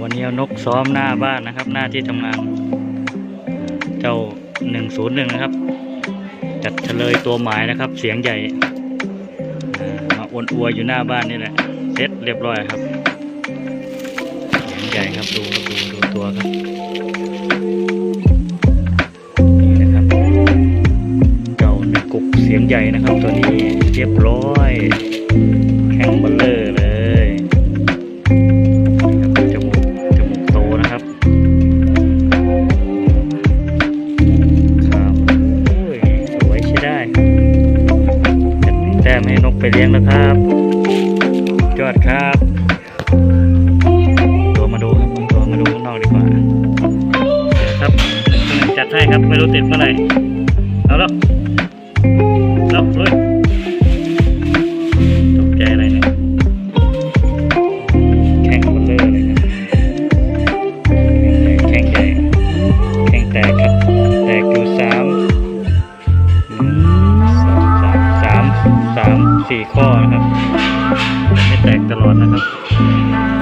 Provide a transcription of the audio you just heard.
วันนี้เอานกซ้อมหน้าบ้านนะครับ หน้าที่ทำงาน เจ้าหนึ่งศูนย์หนึ่งนะครับ จัดเฉลยตัวหมายนะครับ เสียงใหญ่อ่ามาอวนอัวอยู่หน้าบ้านนี่แหละเซ็ตเรียบร้อยครับเสียงใหญ่ครับดูครับดู เสียงใหญ่นะครับตัวนี้เรียบร้อยแข็งเบลเลอร์เลยจมูกจมูกโตนะครับครับโอ้ยสวยใช้ได้จะแต้มให้นกไปเลี้ยงแล้วครับยอดครับตัวมาดูครับตัวมาดูข้างนอกดีกว่าครับจัดให้ครับไม่รู้ติดเมื่อไหร่เอาแล้ว สี่ข้อนะครับ ไม่แตกตลอดนะครับ